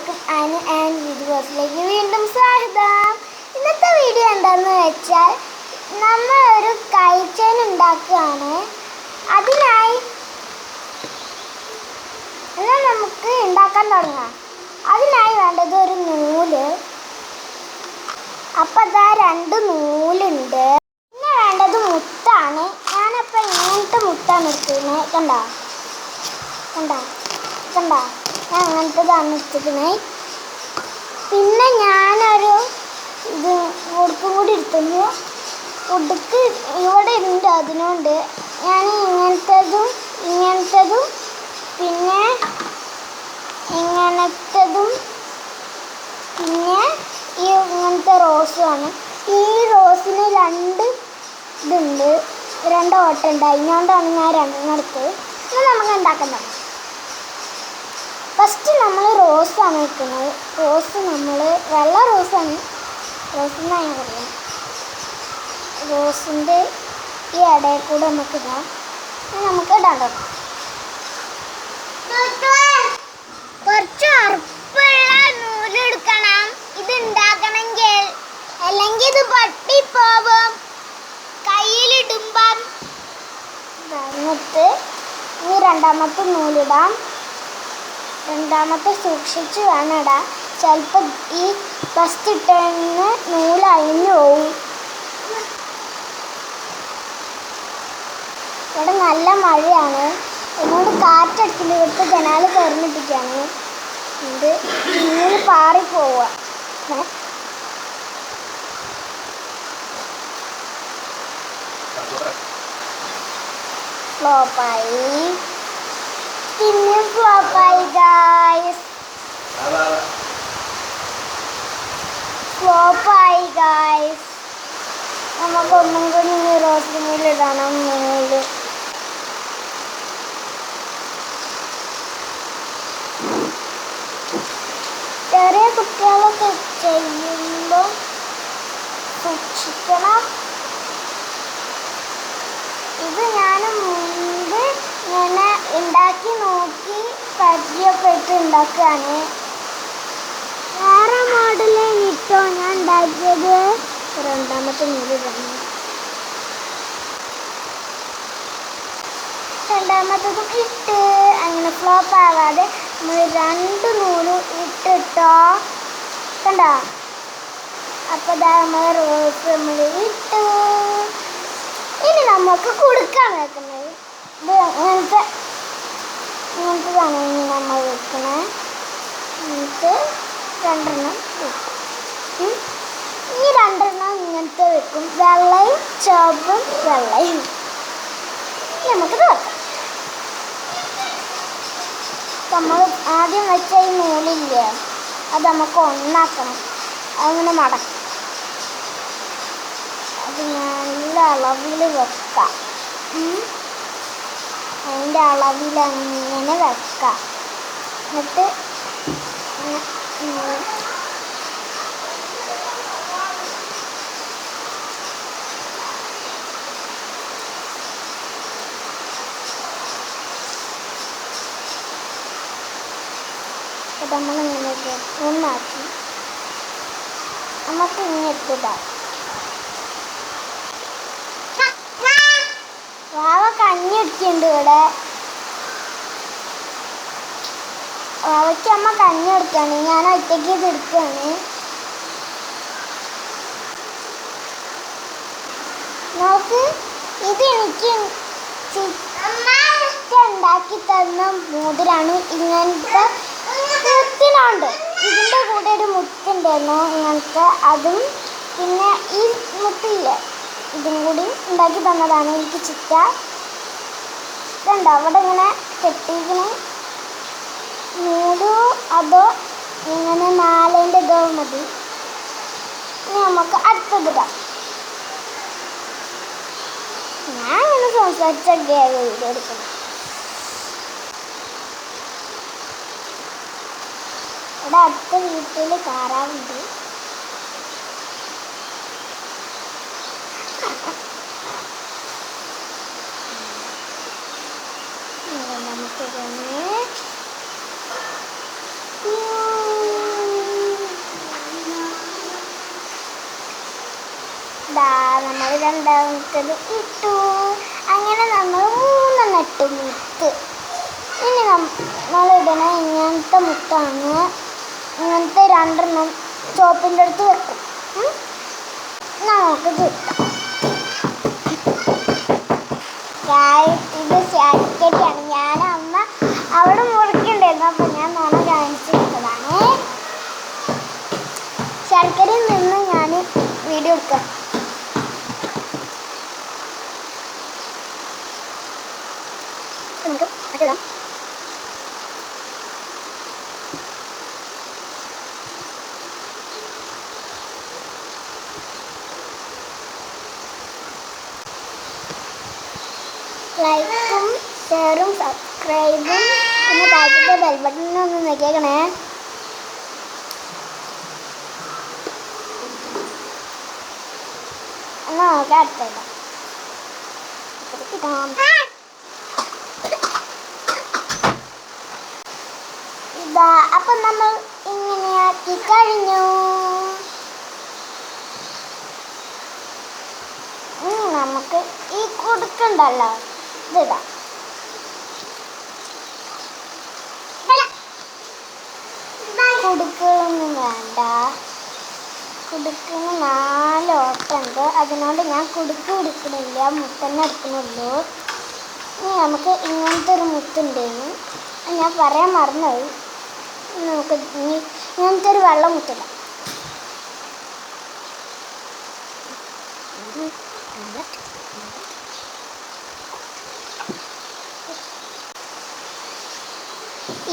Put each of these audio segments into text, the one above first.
എല്ലാവർക്കും and and വീഡിയോസിലേക്ക് വീണ്ടും സ്വാഗതം. ഇന്നത്തെ വീഡിയോ എന്താണെന്ന് വെച്ചാൽ നമ്മൾ ഒരു കൈച്ചേൻ ഉണ്ടാക്കുകയാണ്. അതിനായി എന്നാൽ നമുക്ക് ഉണ്ടാക്കാൻ തുടങ്ങാം. അതിനായി വേണ്ടത് ഒരു നൂൽ. അപ്പം അതാ രണ്ട് നൂലുണ്ട്. പിന്നെ വേണ്ടത് മുത്താണ്. ഞാനപ്പോൾ ഇങ്ങനത്തെ മുത്താണ് എടുക്കുന്നത് കണ്ടോ? കണ്ടോ? കണ്ട? അങ്ങനത്തതാണ് എടുത്തിരിക്കണേ പിന്നെ ഞാനൊരു ഇത് ഉടുപ്പും കൂടി എടുത്തുന്നു ഉടുക്ക് ഇവിടെ ഉണ്ട് അതിനുണ്ട്. ഞാൻ ഇങ്ങനത്തതും ഇങ്ങനത്തതും പിന്നെ ഇങ്ങനത്തതും പിന്നെ ഈ ഇങ്ങനത്തെ റോസുമാണ് ഈ റോസിന് രണ്ട് ഇതുണ്ട്. രണ്ട് ഓട്ടം ഉണ്ട് അതിനോണ്ടാണ് ഞാൻ രണ്ടെണ്ണം എടുത്തത്. ഇത് നമുക്ക് ഉണ്ടാക്കാൻ തുടങ്ങാം. ഫസ്റ്റ് നമ്മൾ റോസാണ് വെക്കുന്നത്. റോസ് നമ്മൾ വെള്ള റോസാണ് റോസ് എന്നാണ് പറയാം. റോസിന്റെ ഈ ഇടയിൽ കൂടെ നമുക്ക് ഇടാം. നമുക്ക് ഇടാൻ തുടങ്ങാം കുറച്ച് ഉറപ്പുള്ള നൂലെടുക്കണം ഇത് ഉണ്ടാക്കണമെങ്കിൽ അല്ലെങ്കിൽ ഇത് പൊട്ടിപ്പോവും കയ്യിലിടുമ്പം. എന്നിട്ട് ഈ രണ്ടാമത്തെ നൂലിടാം രണ്ടാമത്തെ സൂക്ഷിച്ചു വേണടാ. ചിലപ്പോൾ ഈ ഫസ്റ്റ് ഇട്ടതിന് നൂൽ അഴിഞ്ഞു പോവും. ഇവിടെ നല്ല മഴയാണ്. എന്നോട് കാറ്റടിച്ചിട്ട് ഇവിടുത്തെ ജനാല് തുറന്നിട്ടിരിക്കുകയാണ് ഇത് നൂൽ പാറിപ്പോവുക? ഫ്ലോപ്പായി. പിന്നെ ഫ്ലോപ്പായി ഗായ്സ് ഫ്ലോപ്പായി ഗായ്സ് നമുക്ക് ഒന്നും കൂടി ഈ റോസ് നൂലിടണം നൂൽ. ചെറിയ കുട്ടികളൊക്കെ ചെയ്യുമ്പോൾ സൂക്ഷിക്കണം. ഇത് ഞാൻ മുമ്പ് ഇങ്ങനെ ഉണ്ടാക്കി നോക്കി പരിചയപ്പെട്ട് ഉണ്ടാക്കുകയാണ്. വേറെ മോഡൽ കിട്ടോ ഞാൻ ഉണ്ടാക്കിയത്? രണ്ടാമത്തെ നൂൽ തന്നെ രണ്ടാമത്തതും ഇട്ട് അങ്ങനെ ഫ്ലോപ്പ് ആവാതെ നമ്മൾ രണ്ട് നൂലും ഇട്ടിട്ടോ? കണ്ടോ? അപ്പോൾ നമ്മൾ റോസ് നമ്മൾ ഇട്ടു. ഇനി നമുക്ക് കൊടുക്കാൻ വെക്കുന്നത്. ഇത് ഇങ്ങനത്തെ ഇങ്ങനത്തതാണ് ഇനി നമ്മൾ വെക്കണേ. എന്നിട്ട് രണ്ടെണ്ണം വെക്കും. ഈ രണ്ടെണ്ണം ഇങ്ങനത്തെ വെക്കും. വെള്ളയും ചുവപ്പും വെള്ളയും. ഇനി നമുക്കിത് വെക്കാം. നമ്മൾ ആദ്യം വെച്ച ഈ നൂലില്ലേ അത് നമുക്ക് ഒന്നാക്കണം. അങ്ങനെ മടക്കാം അത് നല്ല അളവിൽ വെക്കാം. അതിന്റെ അളവിൽ അങ്ങനെ വെക്കാം? എന്നിട്ട് നമ്മളിങ്ങനെ ഒന്നാക്കി. നമുക്ക് ഇങ്ങനെ ഇട്ടിടാം വാവ കഞ്ഞി എടുക്കുന്നുണ്ട് ഇവിടെ. വാവയ്ക്ക് അമ്മ കഞ്ഞി എടുക്കാണ് ഞാൻ ഒറ്റയ്ക്ക് എടുക്കാണ് നോക്ക് ഇത് എനിക്ക് ഉണ്ടാക്കി തന്ന മോതിരാണ്. ഇങ്ങനത്തെ മുത്തിനുണ്ട്. ഇതിന്റെ കൂടെ ഒരു മുത്തുണ്ടായിരുന്നു ഇങ്ങനത്തെ അതും. പിന്നെ ഈ മുത്തില്ലേ? ഇതും കൂടി ഉണ്ടാക്കി തന്നതാണ് എനിക്ക് ചിറ്റ. ഇതുണ്ടോ? അവിടെ ഇങ്ങനെ കെട്ടിയിരിക്കണ. നൂലോ അതോ ഇങ്ങനെ നാലേന്റെ ഇതോ മതി. ഇനി നമുക്ക് അടുത്തതിടാം ഞാൻ ഇങ്ങനെ സംസാരിച്ചൊക്കെയാണ് വീഡിയോ എടുക്കുന്നത്. ഇവിടെ അടുത്ത വീട്ടിൽ താറാവുണ്ട് കിടന്ന് നമ്മൾ രണ്ടാമത്തത് ഇട്ടു. അങ്ങനെ നമ്മൾ മൂന്നെണ്ണം ഇട്ടു മുത്ത്. ഇനി നമ്മളിടണ ഇങ്ങനത്തെ മുത്താണ് ഇങ്ങനത്തെ രണ്ടെണ്ണം ചോപ്പിന്റെ അടുത്ത് വെക്കും. നമുക്ക് കിട്ടാം. സബ്സ്ക്രൈബും പിന്നെ താഴത്തെ ബെൽ ഒന്ന് നോക്കിയേക്കണേ എന്നാ നോക്കാം അടുത്തേക്കാം. ഇതാ അപ്പം നമ്മൾ ഇങ്ങനെയാക്കി കഴിഞ്ഞു. നമുക്ക് ഈ കൊടുക്കണ്ടല്ലോ. ഇതിടാം കുടുക്കൊന്നും വേണ്ട. കുടുക്കിന് നാല് ഓട്ടുണ്ട് അതിനോട് ഞാൻ കുടുക്ക് കുടുക്കുന്നില്ല മുത്തന്നെ എടുക്കണുള്ളൂ. ഇനി നമുക്ക് ഇങ്ങനത്തെ ഒരു മുത്തുണ്ടേനു ഞാൻ പറയാൻ മറന്നുപോയി. നമുക്ക് ഇനി ഇങ്ങനത്തെ ഒരു വെള്ളം മുത്തില്ല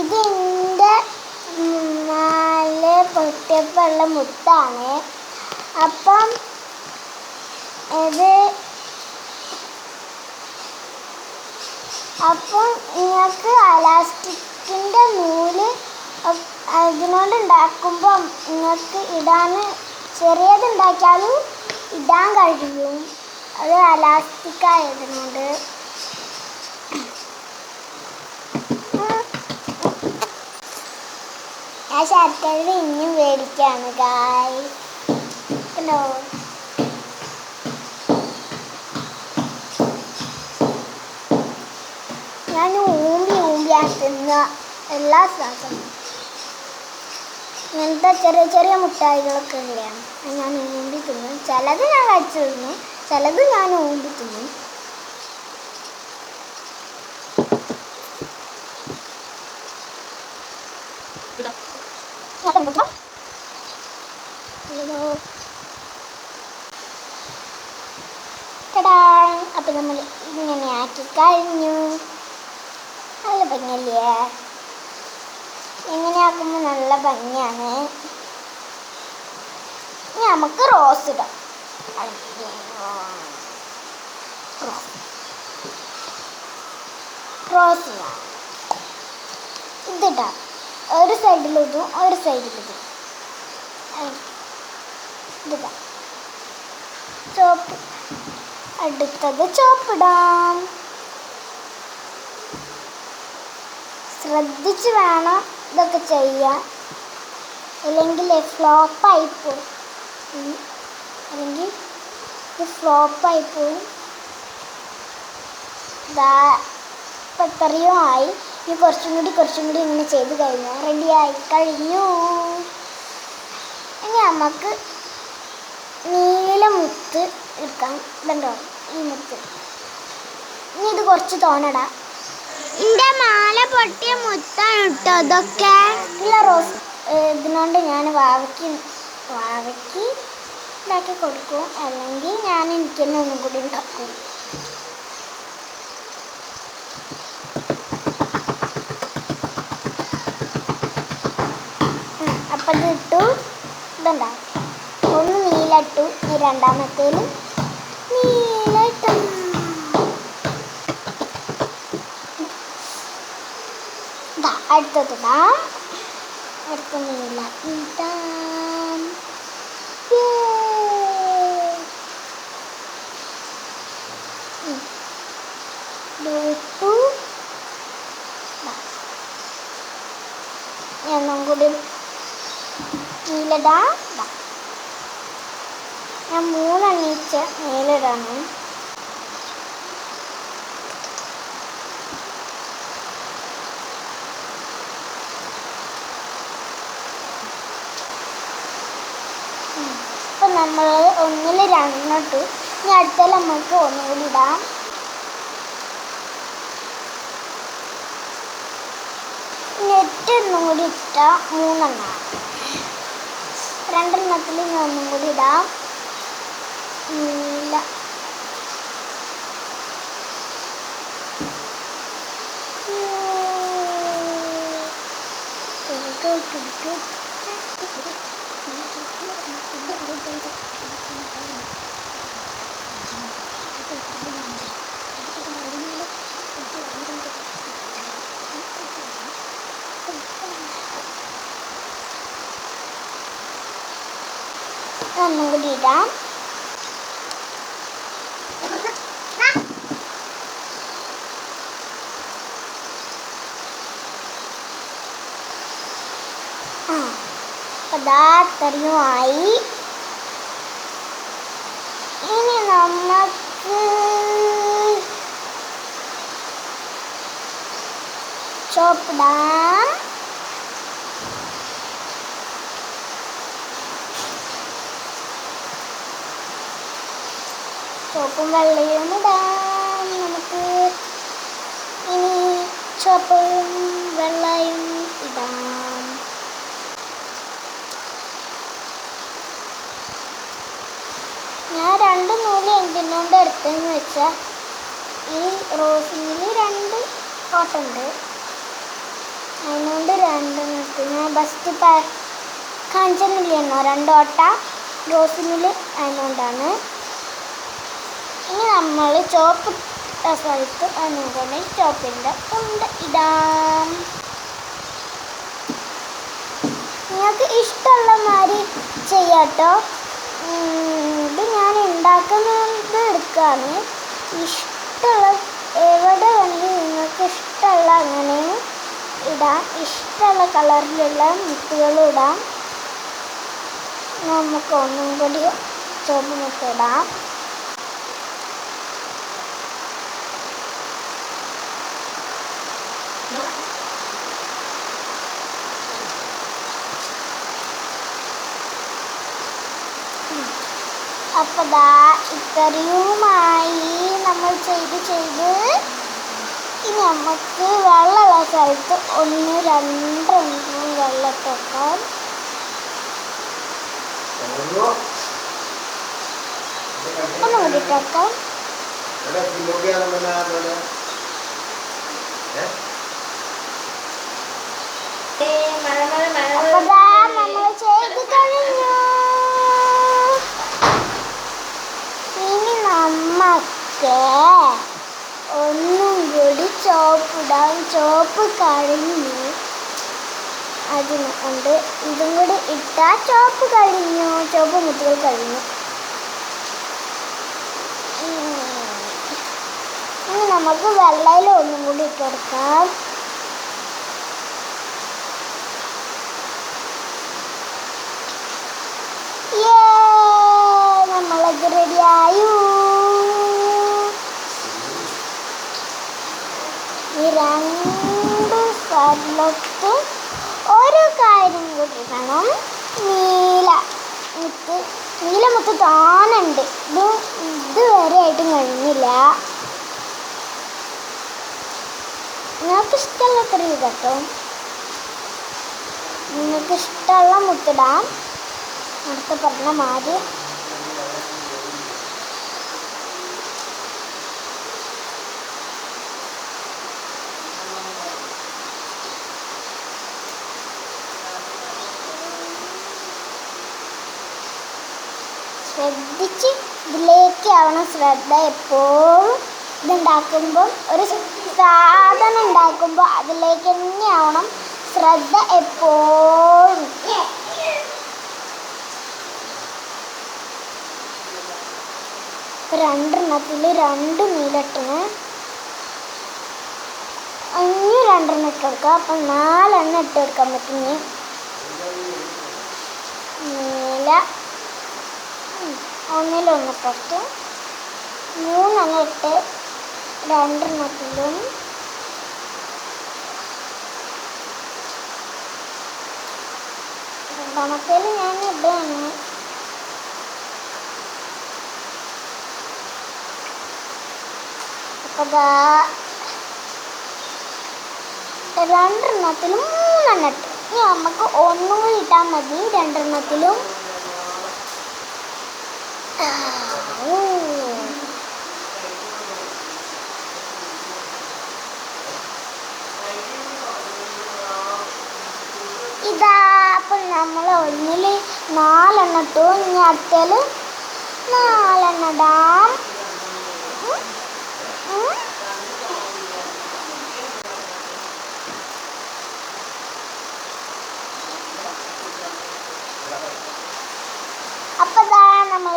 ഇത് എന്റെ നാല് പൊട്ടിയപ്പുള്ള മുത്താണ്. അപ്പം ഇത് അപ്പം നിങ്ങൾക്ക് അലാസ്റ്റിക്കിന്റെ നൂൽ ഇതിനോട് ഉണ്ടാക്കുമ്പം നിങ്ങൾക്ക് ഇടാൻ ചെറിയത് ഉണ്ടാക്കിയാലും ഇടാൻ കഴിയും. അത് അലാസ്റ്റിക് ഞാൻ ശർക്കര ഇനിയും മേടിക്കാണ് ഗായ് കണ്ടോ ഞാൻ ഊമ്പി ഊമ്പി ആക്കുന്ന എല്ലാ സാധനവും. ഇങ്ങനത്തെ ചെറിയ ചെറിയ മുട്ടായികളൊക്കെ ഇല്ലയാണ് ഞാൻ ഊമ്പി തിന്നും. ചിലത് ഞാൻ കഴിച്ചു തിന്നും ചിലത് ഞാൻ ഊമ്പി തിന്നും. ടടാ. അപ്പം നമ്മൾ ഇങ്ങനെ ആക്കി കഴിഞ്ഞു. നല്ല ഭംഗിയല്ലേ? ഇങ്ങനെ ആക്കുമ്പോൾ നല്ല ഭംഗിയാണ്. ഇനി നമുക്ക് റോസ് ഇടാം. റോസ് റോസ് ഇടാം ഒരു സൈഡിലിതും ഒരു സൈഡിലിതും ഇതിടാം. ചോപ്പ് അടുത്തത് ചോപ്പിടാം ശ്രദ്ധിച്ച് വേണം ഇതൊക്കെ ചെയ്യാൻ. അല്ലെങ്കിൽ ഫ്ലോപ്പായി പോകും അല്ലെങ്കിൽ ഇത് ഫ്ലോപ്പായി പോകും ഇത്രയും ആയി. ഇനി കുറച്ചും കൂടി കുറച്ചും കൂടി ഇങ്ങനെ ചെയ്ത് കഴിഞ്ഞാൽ റെഡിയായി കഴിഞ്ഞു. ഇനി നമുക്ക് നീല മുത്ത് എടുക്കാം ഇതുണ്ടോ? ഈ മുത്ത് ഇനി ഇത് കുറച്ച് തോന്നടാ എന്റെ മാല പൊട്ടിയ മുത്താണ് കേട്ടോ അതൊക്കെ. ഇല്ല റോസ്. ഇതിനോണ്ട് ഞാൻ വാവയ്ക്ക് വാവയ്ക്ക് ഇതാക്കി കൊടുക്കും. അല്ലെങ്കിൽ ഞാൻ എനിക്ക് തന്നെ ഒന്നും കൂടി ഉണ്ടാക്കും. അപ്പം ഇത് ഇട്ടു. ഇതുണ്ടാവും ഒന്ന് നീല ഇട്ടു ഈ രണ്ടാമത്തേൽ നീല ഇട്ടു ദാ അടുത്തത് അടുത്തൊന്നുമില്ല. ഇത്. ഞാൻ കൂടി. നീലടാ ഞാൻ മൂന്നെണ്ണീച്ച മേലിടണം ഇപ്പം നമ്മൾ ഒന്നിൽ രണ്ടിട്ട് ഇനി അടുത്തതിൽ നമുക്ക് ഒന്നുകൂടി ഇടാം. നെറ്റ് ഒന്നും കൂടി ഇട്ടാൽ മൂന്നെണ്ണം. രണ്ടെണ്ണത്തിൽ ഇനി ഒന്നും കൂടി ഇടാം. ഇല്ല. Thank കൂടി ഇടാം ആ അതാ അത്രയും ആയി ഇനി നമുക്ക് ചോപ്പിടാം ചുവപ്പും വെള്ളയും ഇടാം നമുക്ക് ഇനി ചുവപ്പും വെള്ളയും ഇടാം ഞാൻ രണ്ട് നൂൽ എന്തിനോണ്ട് എടുത്തെന്ന് വെച്ചാൽ ഈ റോസിങ്ങിൽ രണ്ട് കോട്ടുണ്ട്. അതിനോണ്ട് രണ്ടെണ്ണത്തിൽ ഞാൻ ഫസ്റ്റ് രണ്ട് രണ്ടോട്ട റോസിങ്ങിൽ അതിനോണ്ടാണ്. ഇനി നമ്മൾ ചോപ്പ് സ്ഥലത്ത് അതുപോലെ ചോപ്പിന്റെ ഉണ്ട്. ഇടാം നിങ്ങൾക്ക് ഇഷ്ടമുള്ള മാതിരി ചെയ്യാട്ടോ. ഇത് ഞാൻ ഉണ്ടാക്കുന്നത് എടുക്കാണ്. ഇഷ്ടമുള്ള എവിടെ വേണമെങ്കിൽ നിങ്ങൾക്ക് ഇഷ്ടമുള്ള അങ്ങനെയും ഇടാം. ഇഷ്ടമുള്ള കളറിലുള്ള മുത്തുകളും ഇടാം. നമുക്ക് ഒന്നും കൂടി ചുവപ്പ് അപ്പോൾ ദാ ഇത്രയുമായി നമ്മൾ ചെയ്ത് ചെയ്ത് ഇനി നമുക്ക് വെള്ളമുള്ള സ്ഥലത്ത് ഒന്ന് രണ്ടെണ്ണം വെള്ളത്തൊക്കാൻ ഒന്ന്. കൂടിട്ടേക്കാം. അപ്പോൾ ദാ നമ്മൾ ചെയ്ത് കഴിഞ്ഞു ഇനി നമുക്ക് ഒന്നും കൂടി ചോപ്പിടാം. ചോപ്പ് കഴിഞ്ഞു. അതിന് കൊണ്ട് ഇതും കൂടി ഇട്ടാൽ ചോപ്പ് കഴിഞ്ഞു. ചോപ്പ് മുത്തുകൾ കഴിഞ്ഞു. ഇനി നമുക്ക് വെള്ളയിൽ ഒന്നും കൂടി ഇട്ട് കൊടുക്കാം. നമ്മളത് റെഡിയായു ഈ രണ്ട് സ്ഥലത്ത് ഒരു കാര്യം കൂടി വേണം നീല മുത്ത് നീല മുത്ത് താനുണ്ട്. ഇത് ഇതുവരെ ആയിട്ടും കഴിഞ്ഞില്ല. നിങ്ങൾക്ക് ഇഷ്ടമുള്ള അത്രയും കേട്ടോ നിങ്ങൾക്ക് ഇഷ്ടമുള്ള മുത്തിടാം അടുത്ത പറഞ്ഞ മാതിരി ശ്രദ്ധിച്ച് ഇതിലേക്ക് ആവണം. ശ്രദ്ധ എപ്പോഴും ഇതുണ്ടാക്കുമ്പോൾ ഒരു സാധനം ഉണ്ടാക്കുമ്പോൾ അതിലേക്ക് തന്നെ ആവണം. ശ്രദ്ധ എപ്പോഴും. രണ്ടെണ്ണത്തിൽ രണ്ട് നീലട്ടിന് ഇനി രണ്ടെണ്ണം ഇട്ട് കൊടുക്കുക അപ്പം നാലെണ്ണം ഇട്ട് കൊടുക്കാൻ പറ്റും നീല. ഒന്നിലൊന്ന് പത്ത് മൂന്നെണ്ണം ഇട്ട് രണ്ടെണ്ണത്തിലും രണ്ടാമത്തേൽ ഞാൻ ഇടുകയാണ് അപ്പോൾ രണ്ടെണ്ണത്തിലും മൂന്നെണ്ണം ഇട്ട്. ഇനി നമുക്ക് ഒന്നും ഇട്ടാൽ മതി. രണ്ടെണ്ണത്തിലും ആ, ഊ. ഇതാ അപ്പം നമ്മൾ ഒന്നിൽ നാലെണ്ണം ഇട്ടു ഇനി അടുത്തേൽ നാലെണ്ണം ഇടാം ഉം. ഉം. അപ്പം ഇതാ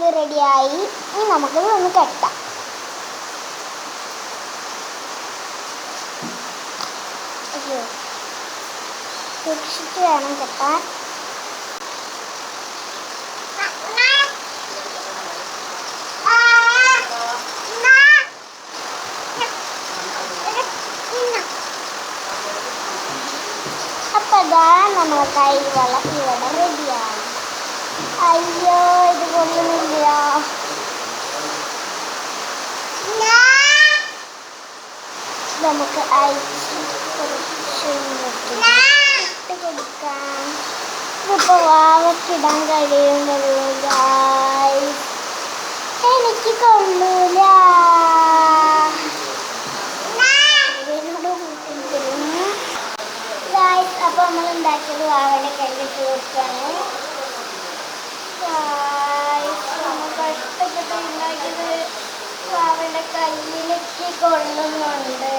നമ്മളിത് റെഡിയായി ഇനി നമുക്കിത് ഒന്ന് കെട്ടാം അയ്യോ സൂക്ഷിച്ച് വേണം കെട്ടാൻ അപ്പൊ ഇതാ നമ്മളെ കൈ വള ഇവിടെ റെഡിയാണ് അയ്യോ ഇത് കൊള്ളുന്നില്ല നമുക്ക് അയച്ച് ഇട്ട് കൊടുക്കാം. ഇതിപ്പോ വാവക്കിടാൻ കഴിയുന്നുള്ളൂ ഗായ്സ് എനിക്ക് കൊള്ളൂല ഇതിനോട് കൂട്ടിക്കുന്നു ഗായ്സ് അപ്പൊ നമ്മൾ ഉണ്ടാക്കിയത് വാവയുടെ കയ്യിലിട്ട് കൊടുക്കാണ് ഗായ്സ് നമുക്ക് കഷ്ടപ്പെട്ട് ഉണ്ടാക്കിയത് അവരുടെ കല്ലിലേക്ക് കൊള്ളുന്നുണ്ട്.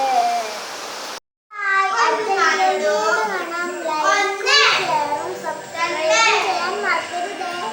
കാണാൻ സബ്സ്ക്രൈബ് ചെയ്യാൻ മറക്കരുത്.